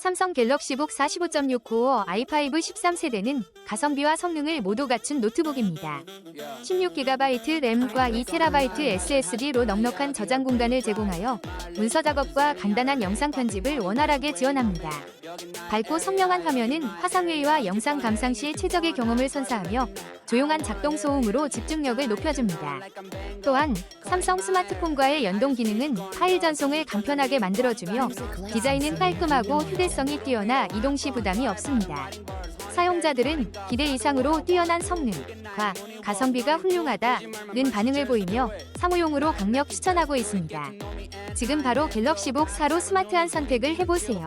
삼성 갤럭시북 45.6 코어 i5 13세대는 가성비와 성능을 모두 갖춘 노트북입니다. 16GB 램과 2TB SSD로 넉넉한 저장 공간을 제공하여 문서 작업과 간단한 영상 편집을 원활하게 지원합니다. 밝고 선명한 화면은 화상회의와 영상 감상 시 최적의 경험을 선사하며 조용한 작동 소음으로 집중력을 높여줍니다. 또한 삼성 스마트폰과의 연동 기능은 파일 전송을 간편하게 만들어주며 디자인은 깔끔하고 휴대성이 뛰어나 이동 시 부담이 없습니다. 사용자들은 기대 이상으로 뛰어난 성능 과 가성비가 훌륭하다는 반응을 보이며 사무용으로 강력 추천하고 있습니다. 지금 바로 갤럭시북 4로 스마트한 선택을 해보세요.